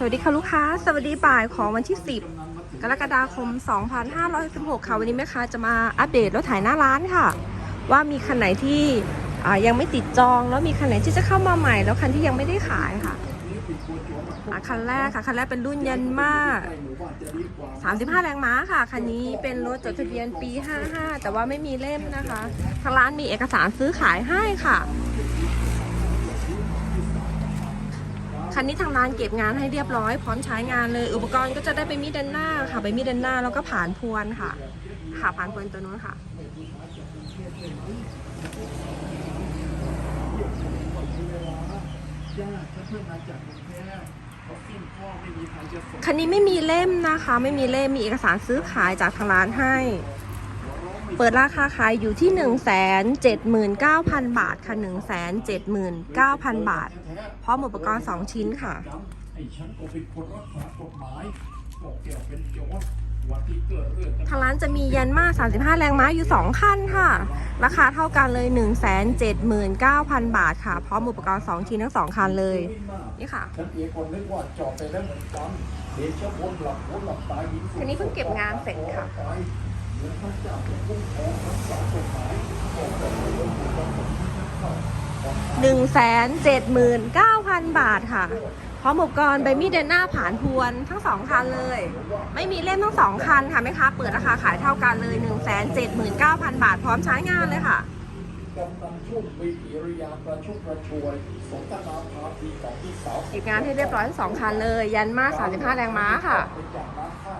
สวัสดีค่ะลูกค้า สวัสดีบ่ายของวันที่ 10 กรกฎาคม 2516 ค่ะ วันนี้แม่ค้าจะมาอัปเดตรถถ่ายหน้าร้านค่ะ ว่ามีคันไหนที่ยังไม่ติดจองแล้วมีคันไหนที่จะเข้ามาใหม่ แล้วคันที่ยังไม่ได้ขายค่ะคันแรกค่ะ คันแรกเป็นรุ่นยันมา35 แรงม้าค่ะ คันนี้เป็นรถจดทะเบียนปี 55 แต่ว่าไม่มีเล่มนะคะ ทางร้านมีเอกสารซื้อขายให้ค่ะ คันนี้ทางร้านเก็บงานให้เรียบร้อยพร้อมใช้งานเลย อุปกรณ์ก็จะได้ไปมีดด้านหน้าค่ะ ไปมีดด้านหน้าแล้วก็ผ่านพวนค่ะ ค่ะผ่านพวนตัวนู้นค่ะ คันนี้ไม่มีเล่มนะคะ ไม่มีเล่มมีเอกสารซื้อขายจากทางร้านให้ เปิดราคาขายอยู่ที่ 1 7 9 0 0 0 บาทค่ะ 1 7 9 0 0 0 บาท พร้อมอุปกรณ์ 2 ชิ้นค่ะไอ้ฉันก็เป็นคนรักษากฎหมายบอกแกเป็นโจรวันที่เกิดเรื่องทางร้านจะมียันมา35 แรงม้าอยู่ 2 คันค่ะ ราคาเท่ากันเลย 1 7 9 0 0 0 บาทค่ะ พร้อมอุปกรณ์ 2 ชิ้นทั้ง 2 คันเลย นี่ค่ะฉันเองคนนึกว่าจอดไปแล้วเหมือนกันเดชะบนหลับหัวหลับตายยิงคันนี้เพิ่งเก็บงานเสร็จค่ะ หนึ่งแสนเจ็ดหมื่นเก้าพันบาทค่ะ พร้อมอุปกรณ์ใบมีดเดินหน้าผ่านพวนทั้งสองคันเลย ไม่มีเล่มทั้งสองคันค่ะแม่ค้าเปิดราคาขายเท่ากันเลยหนึ่งแสนเจ็ดหมื่นเก้าพันบาทพร้อมใช้งานเลยค่ะติดงานให้เรียบร้อยทั้งสองคันเลย ยันมาสามสิบห้าแรงม้าค่ะ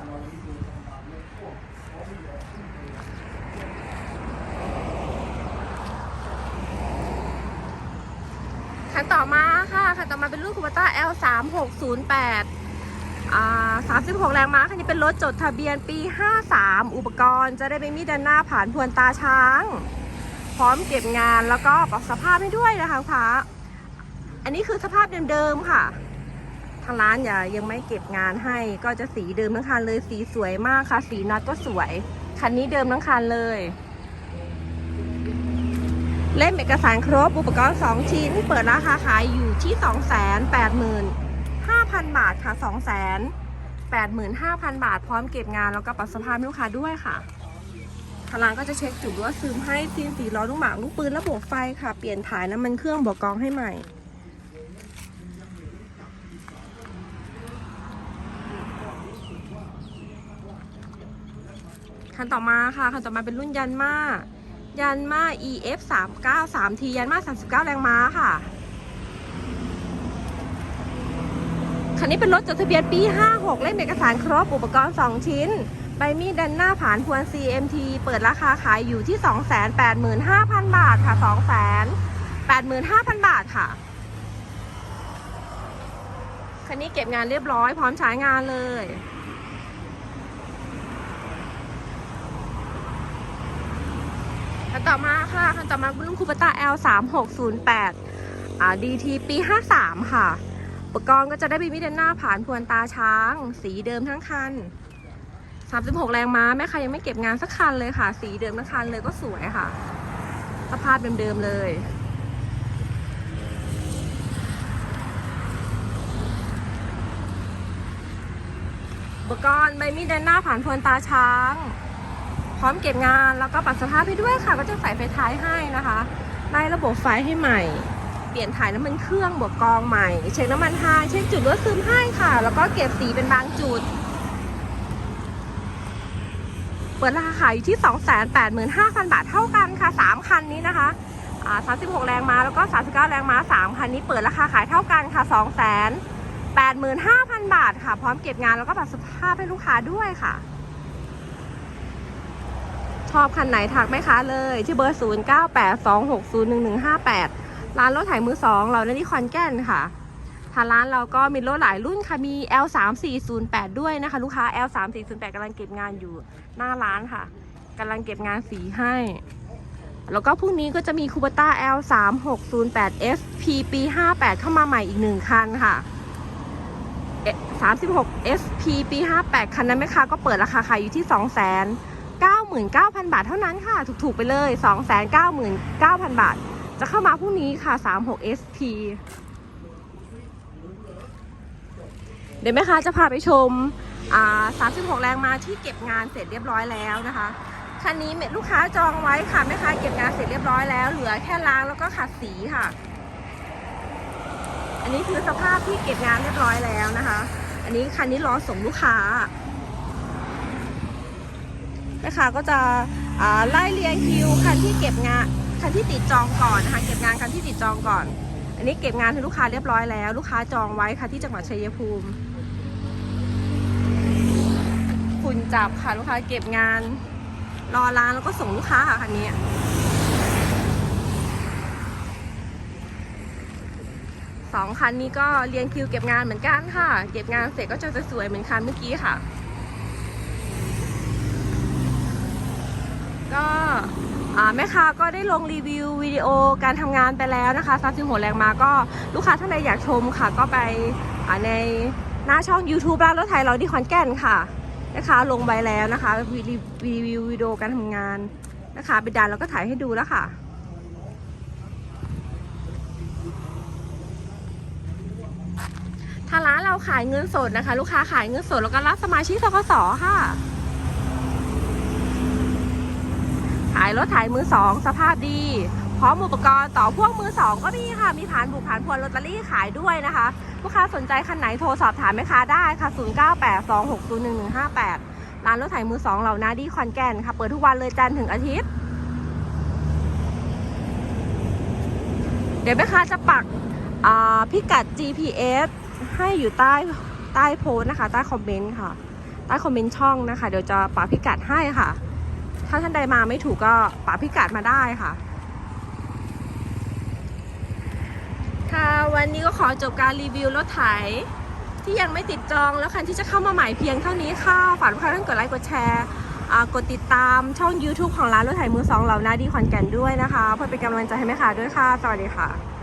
รานี่ดูทำงานเรื่องพวก คันต่อมาค่ะ คันต่อมาเป็นรุ่นคูปต้า L 3 6 0 8อ่า36 แรงม้า คันนี้เป็นรถจดทะเบียนปี 53 อุปกรณ์จะได้ไปมีด้านหน้าผ่านพวนตาช้าง พร้อมเก็บงานแล้วก็ปรับสภาพให้ด้วยนะคะค้าอันนี้คือสภาพเดิมๆค่ะ ทางร้านอย่ายังไม่เก็บงานให้ ก็จะสีเดิมทั้งคันเลย สีสวยมากค่ะ สีน็อตก็สวย คันนี้เดิมทั้งคันเลย เล่มเอกสารครบอุปกรณ์ 2 ชิ้น เปิดราคาขายอยู่ที่ 285,000 บาทค่ะ 285,000 บาท พร้อมเก็บงานแล้วก็ปรับสภาพให้ลูกค้าด้วยค่ะทางร้านก็จะเช็คจุดรั่วซึมให้ซีนสีล้อลูกหมากลูกปืนระบบไฟค่ะ เปลี่ยนถ่ายน้ำมันเครื่องบอกกองให้ใหม่ คันต่อมาค่ะ คันต่อมาเป็นรุ่นยันมา ยันมา EF 3 9 3 T ยันมา 39 แรงม้าค่ะ คันนี้เป็นรถจดทะเบียนปี 56 เล่มเอกสารครบอุปกรณ์ 2 ชิ้น ใบมีดดันหน้าผ่านพวน CMT เปิดราคาขายอยู่ที่ 285,000 บาทค่ะ 285,000 บาทค่ะ คันนี้เก็บงานเรียบร้อยพร้อมใช้งานเลย คันต่อมาค่ะ คันต่อมารุ่นคูปตา L 3 6 0 8อ่า DT ปี 53 ค่ะ อุปกรณ์ก็จะได้บีมิดหน้าผ่านพวนตาช้าง สีเดิมทั้งคัน 36 แรงม้า แม่ใครยังไม่เก็บงานสักคันเลยค่ะ สีเดิมทั้งคันเลยก็สวยค่ะ สภาพเดิมๆเลยอุปกรณ์ใบมีดหน้าผ่านพวนตาช้าง พร้อมเก็บงาน แล้วก็ปรับสภาพให้ด้วยค่ะ ก็จะใส่ไฟท้ายให้นะคะไล่ระบบไฟให้ใหม่ เปลี่ยนถ่ายน้ำมันเครื่องบวกกองใหม่ เช็คน้ำมันไฮเช็คจุดรั่วซึมให้ค่ะ แล้วก็เก็บสีเป็นบางจุด เปิดราคาขายอยู่ที่ 285,000 บาทเท่ากันค่ะ 3 คันนี้นะคะ36 แรงม้าแล้วก็ 39 แรงม้า 3 คันนี้เปิดราคาขายเท่ากันค่ะ 285,000 บาทค่ะ พร้อมเก็บงานแล้วก็ปรับสภาพให้ลูกค้าด้วยค่ะ ชอบคันไหนทักไหมคะเลยที่เบอร์ 0 9 8 2 6 0 1 1 5 8 ร้านรถไถมือ 2 เราในที่คอนแก่นค่ะทางร้านเราก็มีรถหลายรุ่นค่ะมี L 3 4 0 8ด้วยนะคะ ลูกค้า L 3 4 0 8กำลังเก็บงานอยู่หน้าร้านค่ะกำลังเก็บงานสีให้ แล้วก็พรุ่งนี้ก็จะมีคูปต้า L 3 6 0 8 SP ปี58 เข้ามาใหม่อีกหนึ่งคันค่ะ36 SP ปี58คันนั้นไหมคะก็เปิดราคาขายอยู่ที่2 9 9 0 0 0 บาทเท่านั้นค่ะ ถูกๆไปเลย 299,000 บาท จะเข้ามาพรุ่งนี้ค่ะ 36 SP เดี๋ยวแม่ค้าจะพาไปชม อ่า 36 แรงมาที่เก็บงานเสร็จเรียบร้อยแล้วนะคะ คันนี้ลูกค้าจองไว้ค่ะแม่ค้าเก็บงานเสร็จเรียบร้อยแล้ว เหลือแค่ล้างแล้วก็ขัดสีค่ะ อันนี้คือสภาพที่เก็บงานเรียบร้อยแล้วนะคะ อันนี้คันนี้รอส่งลูกค้า แม่ค้าก็จะไล่เรียงคิวคันที่เก็บงานคันที่ติดจองก่อนนะคะเก็บงานคันที่ติดจองก่อน อันนี้เก็บงานให้ลูกค้าเรียบร้อยแล้ว ลูกค้าจองไว้ค่ะที่จังหวัดชัยภูมิฝุ่นจับค่ะลูกค้าเก็บงาน รอล้างแล้วก็ส่งลูกค้าค่ะคันนี้สองคันนี้ก็เรียงคิวเก็บงานเหมือนกันค่ะ เก็บงานเสร็จก็จะสวยเหมือนคันเมื่อกี้ค่ะ ก็แม่ค้าก็ได้ลงรีวิววิดีโอการทำงานไปแล้วนะคะซับซิงหัวแรงมาก็ลูกค้าท่านใดอยากชมค่ะ ก็ไปในหน้าช่อง YouTube ร้านรถไทยเราที่ขอนแก่นค่ะนะคะลงไปแล้วนะคะรีวิววิดีโอการทำงานนะคะไปดันแล้วก็ถ่ายให้ดูแล้วค่ะทางร้านเราขายเงินสดนะคะ ลูกค้าขายเงินสดแล้วก็รับสมาชิกสคสค่ะ ขายรถถ่ายมือสองสภาพดี พร้อมอุปกรณ์ต่อพ่วงมือสองก็มีค่ะ มีผ่านบุกผ่านพวนลอตเตอรี่ขายด้วยนะคะ ลูกค้าสนใจคันไหนโทรสอบถามแม่ค้าได้ค่ะ 0982601158 ร้านรถไถมือสองเหล่านาดีคอนแก่นค่ะ เปิดทุกวันเลยจันทร์ถึงอาทิตย์ เดี๋ยวแม่ค้าจะปักพิกัด GPS ให้อยู่ใต้ใต้โพสต์นะคะ ใต้คอมเมนต์ค่ะ ใต้คอมเมนต์ช่องนะคะ เดี๋ยวจะปักพิกัดให้ค่ะ ถ้าท่านใดมาไม่ถูกก็ปักพิกัดมาได้ค่ะ ค่ะวันนี้ก็ขอจบการรีวิวรถไถที่ยังไม่ติดจองแล้วคันที่จะเข้ามาใหม่เพียงเท่านี้ค่ะฝากลูกท่านกดไลค์กดแชร์กดติดตามช่อง YouTube ของร้านรถไถมือสองเหล่านาดีขอนแก่นด้วยนะคะ เพื่อเป็นกำลังใจให้แม่ค้าด้วยค่ะ สวัสดีค่ะ